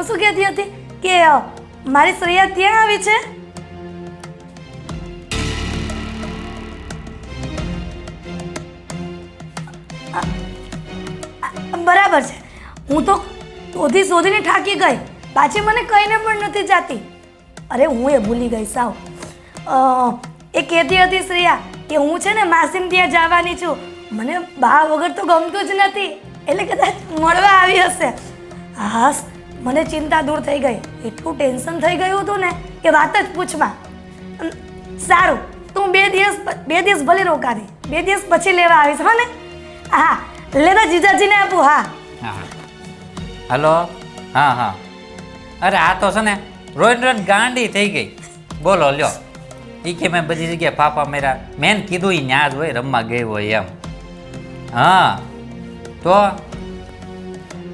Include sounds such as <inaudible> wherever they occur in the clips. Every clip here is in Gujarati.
હું શું કહેતી હતી? કે મારી શ્રેયા ત્યાં આવી છે? બરાબર છે. હું તો શોધી શોધીને થાકી ગઈ. પાછી મને કહીને પણ નથી જાતી. અરે, હું એ ભૂલી ગઈ સાવ. એ કહેતી હતી શ્રેયા કે હું છે ને માસીમ ત્યાં જવાની છું. મને બા વગર તો ગમતું જ નથી. એટલે કદાચ મળવા આવી હશે. હાસ મને ચિંતા દૂર થઈ ગઈ. એટલું ટેન્શન થઈ ગયું હતું ને કે વાત જ પૂછમાં સારું, તું બે દિવસ બે દિવસ ભલે રોકાવી, બે દિવસ પછી લેવા આવીશ, હો ને? હા લેતા જીજાજીને આપું, હા. હલો? હા હા. અરે, આ તો છે ને રોજ રોજ ગાંડી થઈ ગઈ. બોલો, લ્યો. એ કે મેં બધી જગ્યાએ પાપા મેરા મેન કીધું એ ન્યા જ હોય, રમવા ગઈ હોય એમ. હા. તો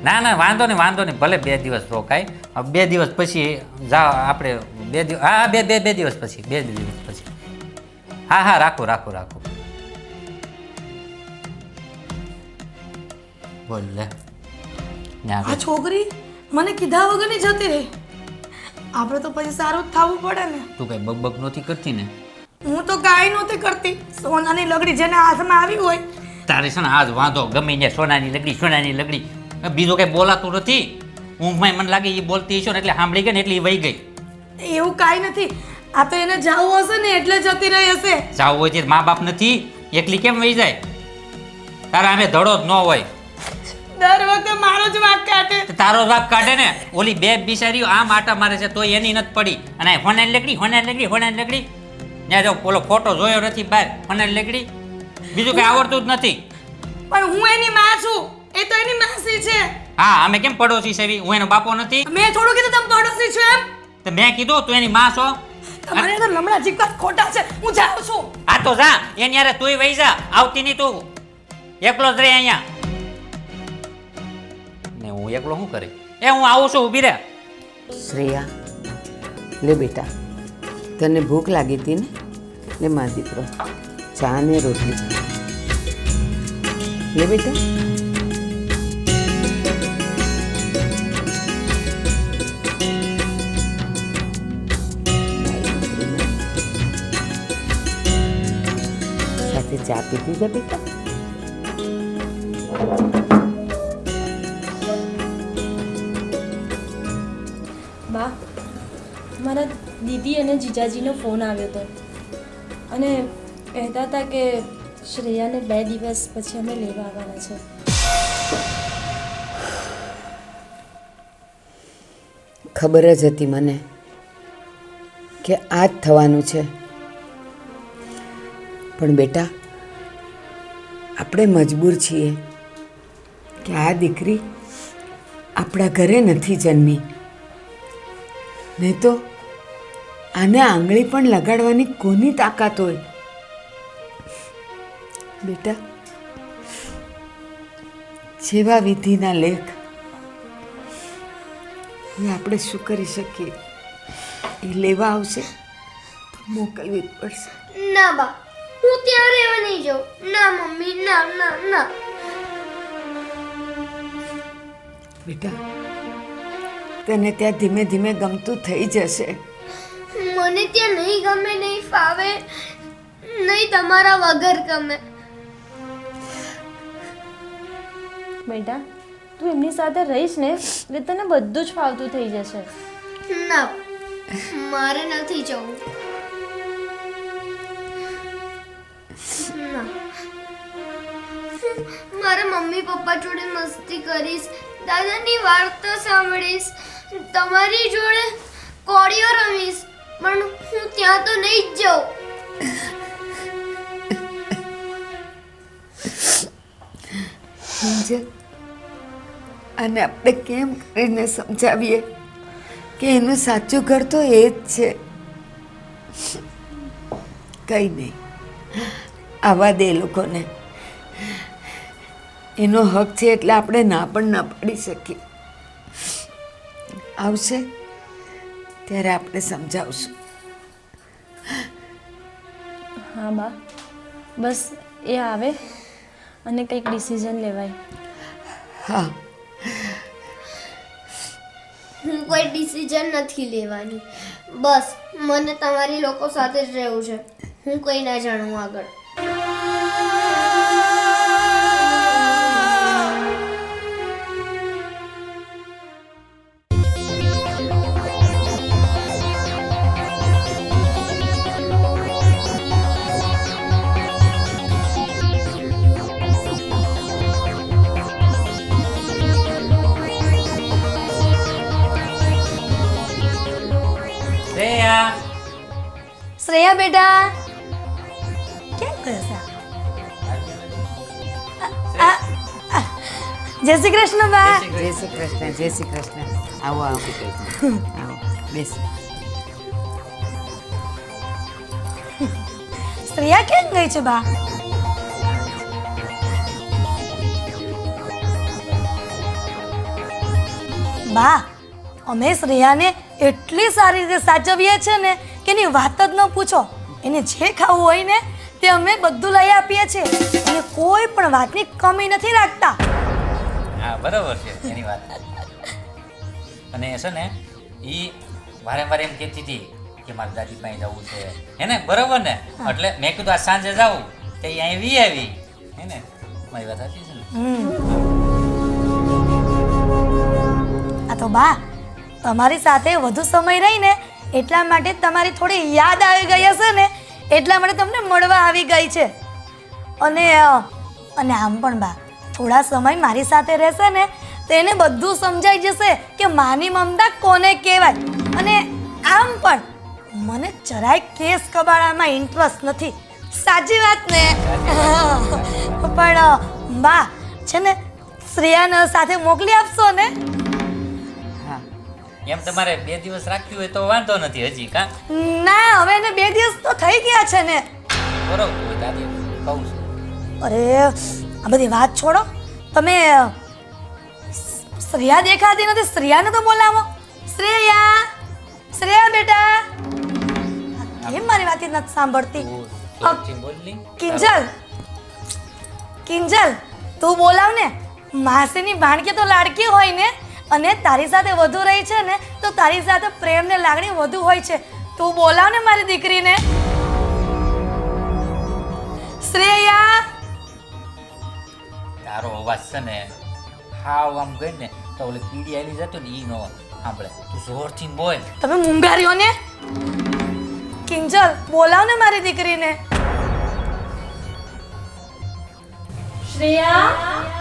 ના ના વાંધો નહીં વાંધો નહીં. ભલે બે દિવસ રોકાય બે દિવસ પછી જાઓ આપણે બે દિવસ હા બે બે બે દિવસ પછી બે દિવસ પછી. હા હા રાખો રાખો રાખો. બોલ લે. આ છોકરી મને કીધા વગરની જતી રહી. આપણે તો પછી સારું જ થવું પડે ને. તું કઈ બકબક નહોતી કરતી ને? હું તો કાંઈ નહોતી કરતી. સોનાની લગડી જેના હાથમાં આવી હોય. તારે છે ને આજ વાંધો ગમે ને સોનાની લગડી સોનાની લગડી. બીજું કઈ બોલાતું નથી. ઊંઘમાં મને લાગે એ બોલતી હશો ને એટલે સાંભળી ગઈ ને એટલે એ વહી ગઈ. એવું કાંઈ નથી. આ તો એને જાવું હશે ને એટલે જતી રહી હશે. જાવું હોય છે મા બાપ નથી એકલી કેમ વહી જાય? તારા અમે ધડો જ ન હોય. દર વખતે મારો જ વાક કાઢે. તો તારો બાપ કાઢે ને? ઓલી બે બિચારીઓ આમ આટા મારે છે તોય એની નથી પડી. અને આ હોનાની લગડી હોનાની લગડી હોનાની લગડી ત્યાં જો ઓલો ફોટો જોયો નથી બહાર હોનાની લગડી બીજું કઈ આવડતું જ નથી. પણ હું એની માં છું. એ તો એની માસી છે. હા અમે કેમ પડોશી સેવી હું એનો બાપો નથી. મેં થોડું કીધું તમે પડોશી છો એમ. તો મેં કીધું તું એની માં છો? તમારે તો લમણા જીકવા ખોટા છે. હું જાઉં છું. આ તો જા. એની યારે તુંય વહી જા. આવતી નહીં તું. એકલો જ રહે અહીંયા. ને હું એકલો શું કરી? એ હું આવું છું ઊભી રહે શ્રેયા લે બેટા. તને ભૂખ લાગી હતી ને? લે મા દીકરો ચા ને રોટલી. લે બેટા. સાથે ચા પીધી જા બેટા બા મારા દીદી અને જીજાજીનો ફોન આવ્યો હતો અને કહેતા હતા કે શ્રેયાને બે દિવસ પછી અમે લેવા આવવાના છે. ખબર જ હતી મને કે આ જ થવાનું છે. પણ બેટા, આપણે મજબૂર છીએ કે આ દીકરી આપણા ઘરે નથી જન્મી. નહીં તો આને આંગળી પણ લગાડવાની કોની તાકાત હોય? બેટા, જેવા વિધિના લેખ હવે આપણે શું કરી શકીએ? એ લેવા આવશે તો મોકલવી પડશે. ના બા. હું ત્યાં રહેવા નહીં જાઉં. ના મમ્મી ના ના ના. બેટા તને ત્યાં ધીમે ધીમે ગમતું થઈ જશે. મને ત્યાં નહીં ગમે નહીં ફાવે નહીં તમારા વગર ગમે. બેટા તું એમની સાથે રહીશ ને એટલે તને બધું જ ફાવતું થઈ જશે. ના મારે નથી જવું. મારા મમ્મી પપ્પા જોડે મસ્તી કરીશ, દાદાની વાર્તા સાંભળીશ, તમારી જોડે કોળીઓ રમીશ, પણ હું ત્યાં તો નહીં જ જાઉં. અને આપણે કેમ કરીને સમજાવીએ કે એનું સાચું ઘર તો એ જ છે? કંઈ નહીં. આવા દે લોકોને. એનો હક છે એટલે આપણે ના પણ ના પાડી શકીએ. આવશે ત્યારે આપણે સમજાવશું. હા બા. બસ એ આવે અને કંઈક ડિસિઝન લેવાય. હા. હું કોઈ ડિસિઝન નથી લેવાની. બસ મને તમારી લોકો સાથે જ રહેવું છે. હું કંઈ ના જાણું આગળ. શ્રેયા. શ્રેયા બેટા. કેમ કરે છે? આ? આ- આ. જય શ્રી કૃષ્ણ બા. જય શ્રી કૃષ્ણ જય શ્રી કૃષ્ણ. આવો આવો આવો બેસ. શ્રેયા કેમ ગઈ છે બા? બા અમે શ્રેયાને એટલી સારી રીતે સાચવીએ છે ને કે એની વાત જ ન પૂછો. એને જે ખાવું હોય ને તે અમે બધું લઈ આપીએ છીએ. અને કોઈ પણ વાતની કમી નથી રાખતા. હા બરાબર છે એની વાત. અને છે ને એ વારે વારે એમ કહેતી હતી કે મારે દાદી પાસે જવું છે. હે ને બરાબર ને? એટલે મેં કીધું આ સાંજે જાઉં. તો એ અહીં વી આવી. હે ને? મારી વાત સાચી છે ને? આ તો બા તમારી સાથે વધુ સમય રહીને એટલા માટે તમારી થોડી યાદ આવી ગઈ હશે ને, એટલા માટે તમને મળવા આવી ગઈ છે. અને અને આમ પણ બા, થોડા સમય મારી સાથે રહેશે ને, તો એને બધું સમજાઈ જશે કે માની મમતા કોને કહેવાય. અને આમ પણ મને જરાય કેસ કબાળામાં ઇન્ટરેસ્ટ નથી. સાચી વાત ને? <laughs> પણ બા, છે ને, શ્રેયાને સાથે મોકલી આપશો ને? એમ તમારે બે દિવસ રાખ્યું હોય તો વાંધો નથી હજી કા? ના હવે એને બે દિવસ તો થઈ ગયા છે ને. બરોબર દાદી કહું છું. અરે આ બધી વાત છોડો. તમે શ્રેયા દેખાતી નથી શ્રેયાને તો બોલાવો. શ્રેયા શ્રેયા બેટા. કેમ મારી વાત નથી સાંભળતી. કિંજલ. કિંજલ તું બોલાવ ને માસીની ભાણકી તો લાડકી હોય ને. અને તારી સાથે વધુ રહી છે ને તો તારી સાથે પ્રેમ ને લાગણી વધુ હોય છે. તું બોલાવ ને મારી દીકરીને. શ્રેયા! તારો અવાજ છે ને હાવ આમ ગઈ ને તો ઓલે કીડી આવી જતો ને ઈ નો સાંભળે તું જોરથી બોલ. તમે મુંગારીઓ ને કિંજલ બોલાવ ને મારી દીકરીને. શ્રેયા?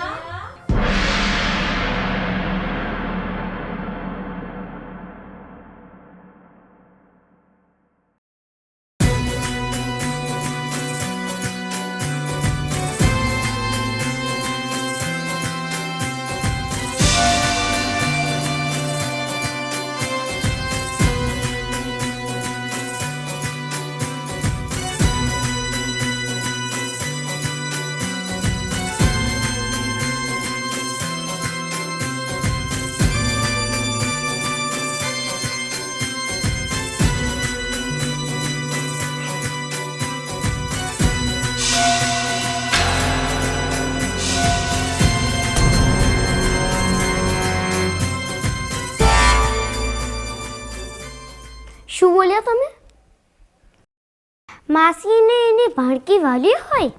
માસીને એને ભાણકી વાલી હોય.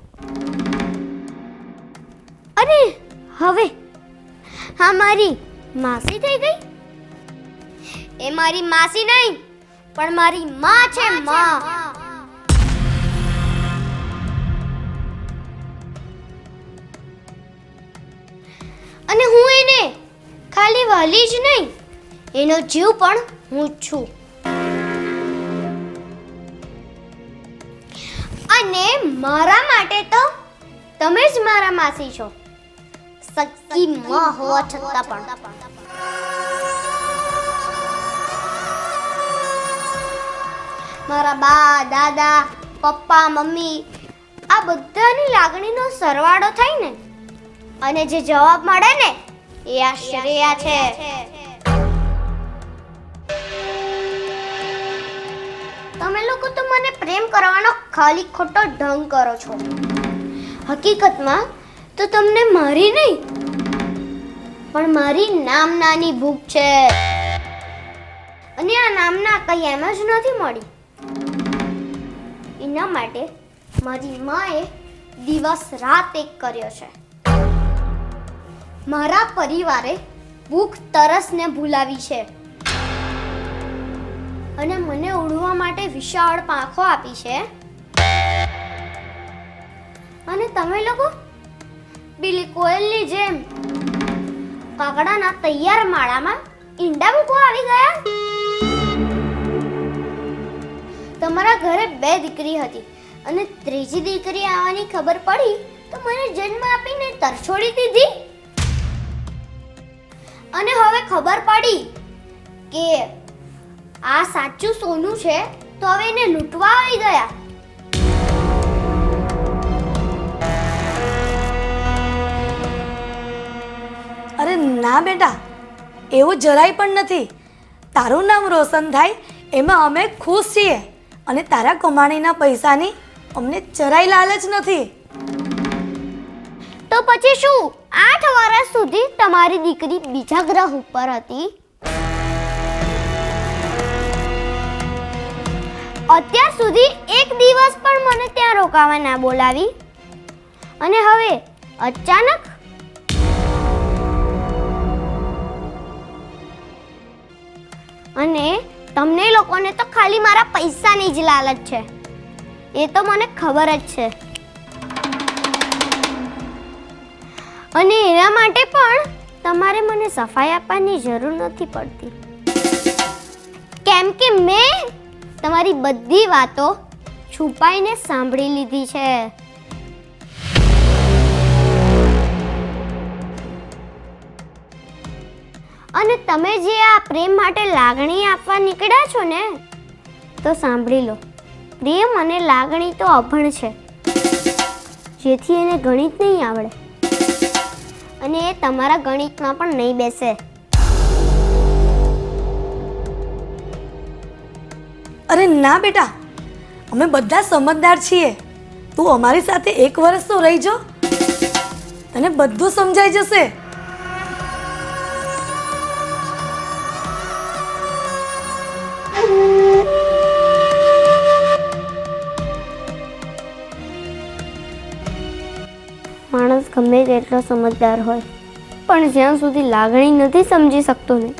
અરે હવે હા મારી માસી થઈ ગઈ? એ મારી માસી નહીં પણ મારી માં છે માં. અને હું એને ખાલી વાલી જ નહીં એનો જીવ પણ હું છું. અને મારા માટે તો તમે જ મારા માસી છો. સક્કી મ હોવા છતાં પણ મારા બા, દાદા, પપ્પા, મમ્મી, આ બધાની લાગણીનો સરવાળો થાય ને, અને જે જવાબ મળે ને, એ આ શ્રેયા છે. તમે લોકો તો મને પ્રેમ કરવાનો ખાલી ખોટો ઢંગ કરો છો. હકીકતમાં તો તમને મારી નહીં, પણ મારી નામ નાની ભૂખ છે. અને આ નામના કઈ એમ જ નથી મળી. એના માટે મારી માએ દિવસ રાત એક કર્યો છે. મારા પરિવારે ભૂખ તરસને ભૂલાવી છે. અને મને ઉડવા માટે વિશાળ પાંખો આપી છે. અને તમે લોકો? બિલી કોયલની જેમ. કાગડાના તૈયાર માળામાં ઈંડા મૂકવા આવી ગયા? તમારા ઘરે બે દીકરી હતી અને ત્રીજી દીકરી આવવાની ખબર પડી તો મને જન્મ આપીને તરછોડી દીધી. અને હવે ખબર પડી સાચું સોનું છે તો હવે એને લૂંટવા આવી ગયા. અરે ના બેટા એવું જરાય પણ નથી. તારું નામ રોશન થાય એમાં અમે ખુશ છીએ. અને તારા કમાણીના પૈસાની અમને જરાય લાલચ નથી. તો પછી શું? આઠ વર્ષ સુધી તમારી દીકરી બીજા ગ્રહ ઉપર હતી. અત્યાર સુધી એક દિવસ પણ મને ત્યાં રોકાવા ના બોલાવી. અને હવે અચાનક અને તમને લોકોને તો ખાલી મારા પૈસાની જ લાલચ છે. એ તો મને ખબર જ છે. અને એના માટે પણ તમારે મને સફાઈ આપવાની જરૂર નથી પડતી. કેમ કે મેં તમારી બધી વાતો છુપાઈને સાંભળી લીધી છે. અને તમે જે આ પ્રેમ માટે લાગણી આપવા નીકળ્યા છો ને, તો સાંભળી લો. પ્રેમ અને લાગણી તો અભણ છે. જેથી એને ગણિત નહીં આવડે. અને એ તમારા ગણિતમાં પણ નહીં બેસે. અરે ના બેટા, અમે બધા સમજદાર છીએ. તું અમારી સાથે એક વર્ષ તો રહી જો. તને બધું સમજાઈ જશે. માણસ ગમે તેટલો સમજદાર હોય, પણ જ્યાં સુધી લાગણી નથી સમજી શકતો ને,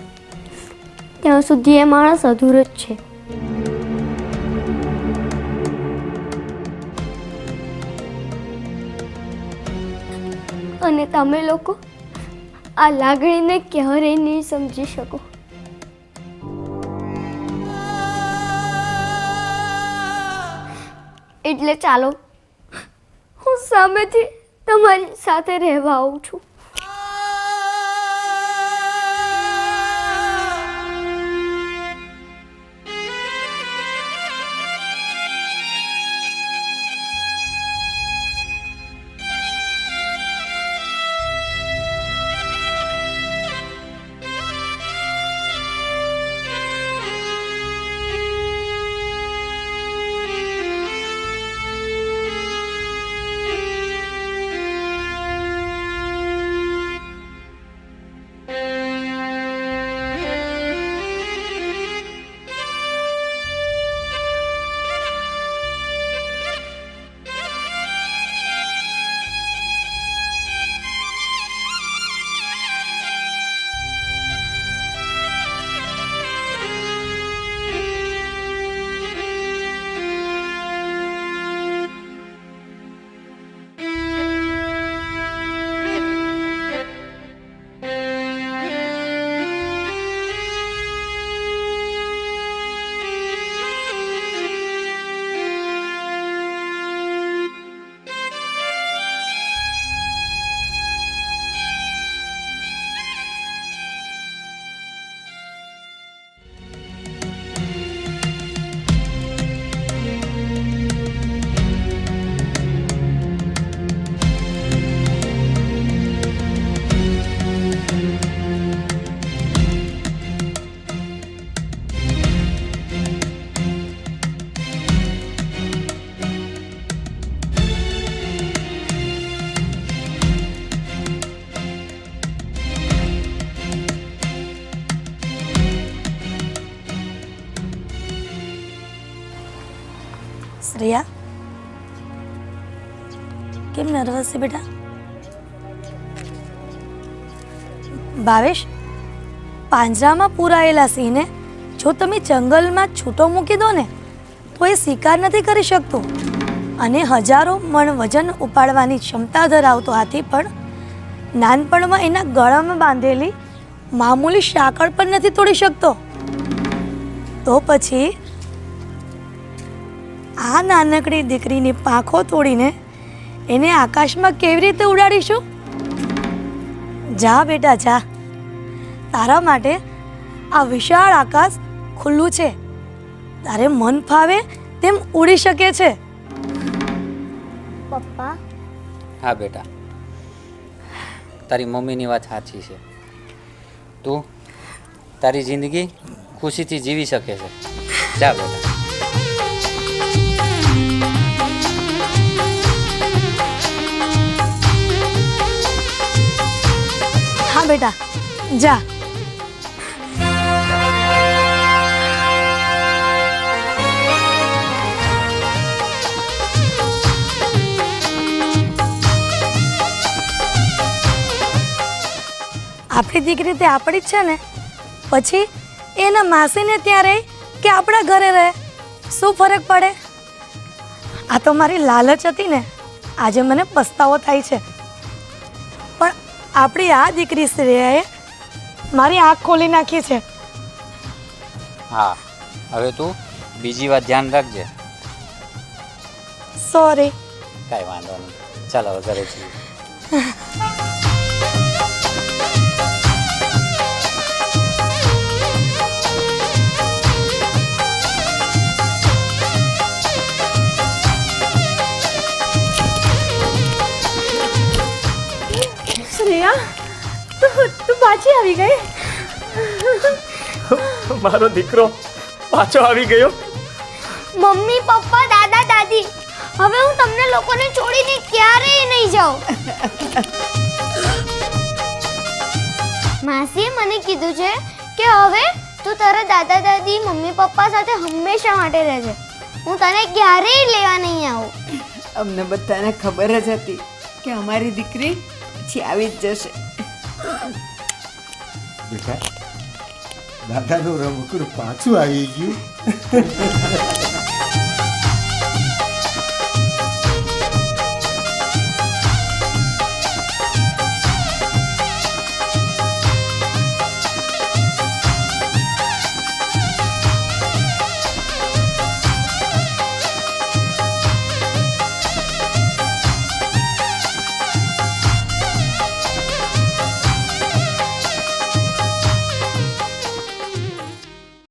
ત્યાં સુધી એ માણસ અધૂરો જ છે. તમે લોકો આ લાગણીને ક્યારેય નહીં સમજી શકો. એટલે ચાલો, હું સામેથી તમારી સાથે રહેવા આવું છું. શ્રેયા કેમ નર્વસ છે બેટા? ભાવેશ, પાંજરામાં પૂરાયેલા સિંહને જો તમે જંગલમાં છૂટો મૂકી દો ને, તો એ શિકાર નથી કરી શકતો. અને હજારો મણ વજન ઉપાડવાની ક્ષમતા ધરાવતો હાથી પણ નાનપણમાં એના ગળામાં બાંધેલી મામૂલી સાંકળ પણ નથી તોડી શકતો. તો પછી આ નાનકડી દીકરીની પાંખો તોડીને એને આકાશમાં કેવી રીતે ઉડાડીશું? જા બેટા જા. તારા માટે આ વિશાળ આકાશ ખુલ્લું છે. તારે મન ફાવે તેમ ઉડી શકે છે. પપ્પા. હા બેટા. તારી મમ્મીની વાત સાચી છે. તું તારી જિંદગી ખુશીથી જીવી શકે છે. જા બેટા. બેટા. જા. આપણી દીકરી તે આપણી જ છે ને. પછી એના માસીને ત્યાં રહે કે આપણા ઘરે રહે? શું ફરક પડે? આ તો મારી લાલચ હતી ને. આજે મને પસ્તાવો થાય છે. આપણી આ દીકરી શ્રેયાએ મારી આંખ ખોલી નાખી છે. હા હવે તું બીજી વાત ધ્યાન રાખજે. સોરી કાંઈ વાંધો નહીં. ચાલો હવે ઘરે જઈએ <laughs> શ્રેયા તું તું પાછી આવી ગઈ? મારો દીકરો પાછો આવી ગયો. મમ્મી પપ્પા દાદા દાદી હવે હું તમને લોકોને છોડીને ક્યારેય નહીં જાઉં. માસીએ મને કીધું છે કે હવે તું તારા દાદા દાદી મમ્મી પપ્પા સાથે હંમેશા માટે રહેજે. હું તને ક્યારેય લેવા નહીં આવું. અમને બધાને ખબર જ હતી કે અમારી દીકરી પછી આવી જ જશે. બેટા દાદાનું રમકડું પાછું આવી ગયું.